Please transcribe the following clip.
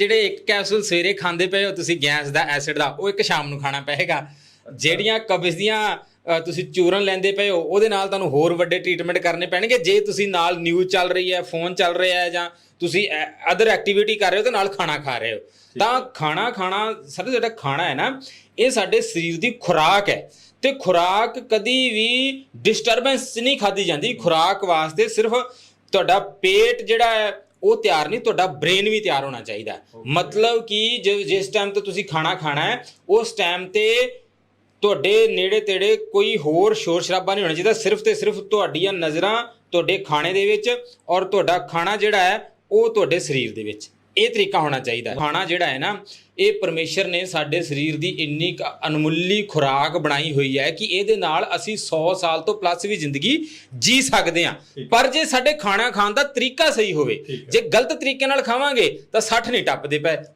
ਜਿਹੜੇ ਇੱਕ ਕੈਪਸੂਲ ਸਵੇਰੇ ਖਾਂਦੇ ਪਏ ਹੋ ਤੁਸੀਂ ਗੈਸ ਦਾ ਐਸਿਡ ਦਾ ਉਹ ਇੱਕ ਸ਼ਾਮ ਨੂੰ ਖਾਣਾ ਪਏਗਾ। ਜਿਹੜੀਆਂ ਕਬਜ਼ ਦੀਆਂ ਤੁਸੀਂ ਚੂਰਨ ਲੈਂਦੇ ਪਏ ਹੋ ਉਹਦੇ ਨਾਲ ਤੁਹਾਨੂੰ ਹੋਰ ਵੱਡੇ ਟ੍ਰੀਟਮੈਂਟ ਕਰਨੇ ਪੈਣਗੇ। ਜੇ ਤੁਸੀਂ ਨਾਲ ਨਿਊਜ਼ ਚੱਲ ਰਹੀ ਹੈ ਫੋਨ ਚੱਲ ਰਿਹਾ ਹੈ ਜਾਂ ਤੁਸੀਂ ਅਦਰ ਐਕਟੀਵਿਟੀ ਕਰ ਰਹੇ ਹੋ ਤੇ ਨਾਲ ਖਾਣਾ ਖਾ ਰਹੇ ਹੋ। ਤਾਂ ਖਾਣਾ ਖਾਣਾ ਸਰ ਜਿਹੜਾ ਖਾਣਾ ਹੈ ਨਾ ਇਹ ਸਾਡੇ ਸਰੀਰ ਦੀ ਖੁਰਾਕ ਹੈ। ਤੇ ਖੁਰਾਕ ਕਦੀ ਵੀ ਡਿਸਟਰਬੈਂਸ ਨਹੀਂ ਖਾਦੀ ਜਾਂਦੀ। ਖੁਰਾਕ ਵਾਸਤੇ ਸਿਰਫ ਤੁਹਾਡਾ ਪੇਟ ਜਿਹੜਾ ਹੈ ਉਹ ਤਿਆਰ ਨਹੀਂ ਤੁਹਾਡਾ ਬ੍ਰੇਨ ਵੀ ਤਿਆਰ ਹੋਣਾ ਚਾਹੀਦਾ। ਮਤਲਬ ਕਿ ਜਿਸ ਟਾਈਮ ਤੇ ਤੁਸੀਂ ਖਾਣਾ ਖਾਣਾ ਹੈ ਉਸ ਟਾਈਮ ਤੇ ਤੁਹਾਡੇ ਨੇੜੇ ਤੇੜੇ ਕੋਈ ਹੋਰ ਸ਼ੋਰ ਸ਼ਰਾਬਾ ਨਹੀਂ ਹੋਣਾ ਚਾਹੀਦਾ। ਸਿਰਫ ਤੇ ਸਿਰਫ ਤੁਹਾਡੀਆਂ ਨਜ਼ਰਾਂ ਤੁਹਾਡੇ ਖਾਣੇ ਦੇ ਵਿੱਚ ਔਰ ਤੁਹਾਡਾ ਖਾਣਾ ਜਿਹੜਾ ਹੈ ਉਹ ਤੁਹਾਡੇ ਸਰੀਰ ਦੇ ਵਿੱਚ। ਇਹ ਤਰੀਕਾ ਹੋਣਾ ਚਾਹੀਦਾ ਹੈ। ਖਾਣਾ ਜਿਹੜਾ ਹੈ ਨਾ ਇਹ ਪਰਮੇਸ਼ਰ ਨੇ ਸਾਡੇ ਸਰੀਰ ਦੀ ਇੰਨੀ ਅਨਮੁੱਲੀ ਖੁਰਾਕ ਬਣਾਈ ਹੋਈ ਹੈ ਕਿ ਇਹਦੇ ਨਾਲ ਅਸੀਂ 100 ਸਾਲ ਤੋਂ ਪਲੱਸ ਵੀ ਜ਼ਿੰਦਗੀ ਜੀ ਸਕਦੇ ਹਾਂ। ਪਰ ਜੇ ਸਾਡੇ ਖਾਣਾ ਖਾਣ ਦਾ ਤਰੀਕਾ ਸਹੀ ਹੋਵੇ ਜੇ ਗਲਤ ਤਰੀਕੇ ਨਾਲ ਖਾਵਾਂਗੇ ਤਾਂ 60 ਨਹੀਂ ਟੱਪਦੇ ਪਏ।